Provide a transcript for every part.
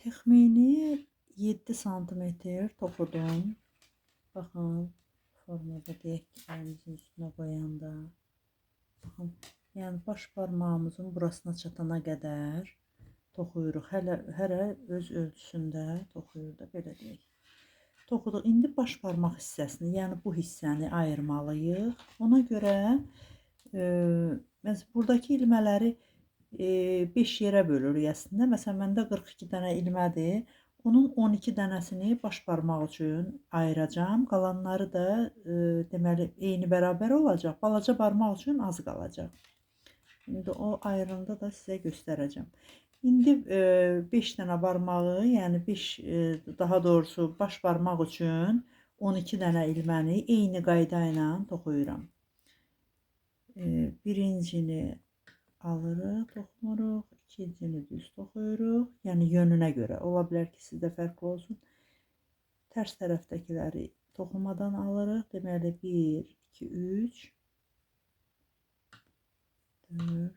Təxmini 7 santimetr toxudum. Baxın, formada deyək ki, əlimizin üstünə qoyanda. Baxın, yəni baş barmağımızın burasına çatana qədər toxuyuruq. Hələ hərə öz ölçüsündə toxuyur da belə deyək. Toxuduq. İndi baş barmaq hissəsini, yəni bu hissəni ayırmalıyıq. Ona görə e, məs buradakı ilmələri 5 yerə bölürük əslində. Məsələn, məndə 42 dənə ilmədir. Onun 12 dənəsini baş barmaq üçün ayıracağam. Qalanları da e, deməli eyni bərabər olacaq. Balaca barmaq üçün az qalacaq. İndi o ayrında da sizə göstərəcəm. İndi 5 dənə barmağı, yəni 5 daha doğrusu baş barmaq üçün 12 dənə ilməni eyni qayda ilə toxuyuram. E, birincini alırıq, toxumuruq, ikincini düz toxuyuruq. Yəni yönünə görə. Ola bilər ki, sizdə fərqli olsun. Tərs tərəfdəkiləri toxumadan alırıq. Deməli 1 2 3 4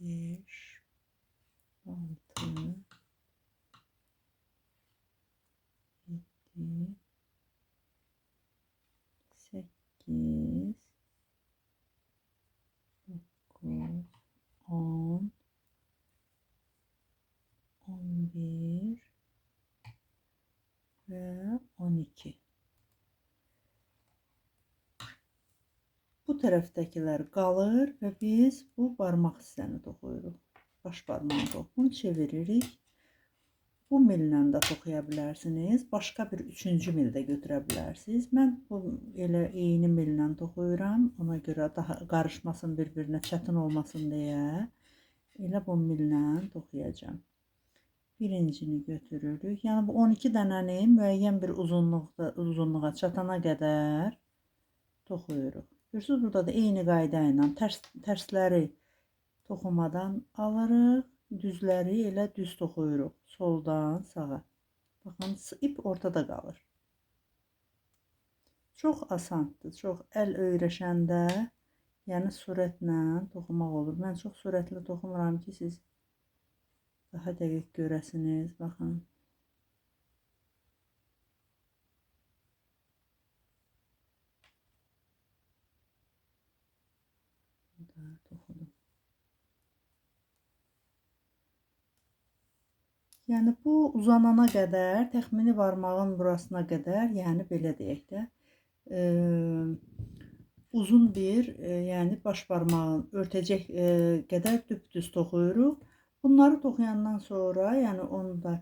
5 6 7 8 12 bu tərəfdəkilər qalır və biz bu barmaq hissəni toxuyuruq. Baş barmağı toxum çeviririk. Bu millə də toxuya bilərsiniz. Başqa bir üçüncü mil də götürə bilərsiniz. Mən bu elə eyni millə toxuyuram. Ona görə daha qarışmasın bir-birinə, çətin olmasın deyə elə bu millə toxuyacağam. Birincini götürürük. Yəni bu 12 dənəni müəyyən bir uzunluqda uzunluğa çatana qədər toxuyuruq. Görürsüz burada da eyni qayda ilə tərs tərsləri toxumadan alırıq. Düzləri elə düz toxuyuruq. Soldan sağa. Baxın, ip ortada qalır. Çox asandır. Çox əl öyrəşəndə, yəni sürətlə toxumaq olur. Mən çox sürətli toxumuram ki, siz daha dəqiq görəsiniz. Baxın. Yəni bu uzanana qədər, təxmini barmağın burasına qədər, yəni belə deyək də, e, uzun bir, e, yəni baş barmağın örtəcək e, qədər düpdüz toxuyuruq. Bunları toxuyandan sonra, yəni onu da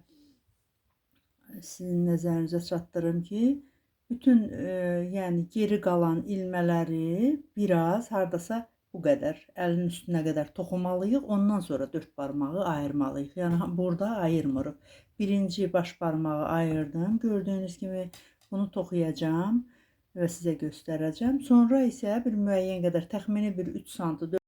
sizin nəzərinizə çatdırım ki, bütün e, yəni geri qalan ilmələri biraz hardasa bu qədər, əlin üstünə qədər toxumalıyıq. Ondan sonra dörd barmağı ayırmalıyıq. Yəni burada ayırmırıq. Birinci baş barmağı ayırdım. Gördüyünüz kimi bunu toxuyacağam və sizə göstərəcəm. Sonra isə bir müəyyən qədər təxmini bir 3 sm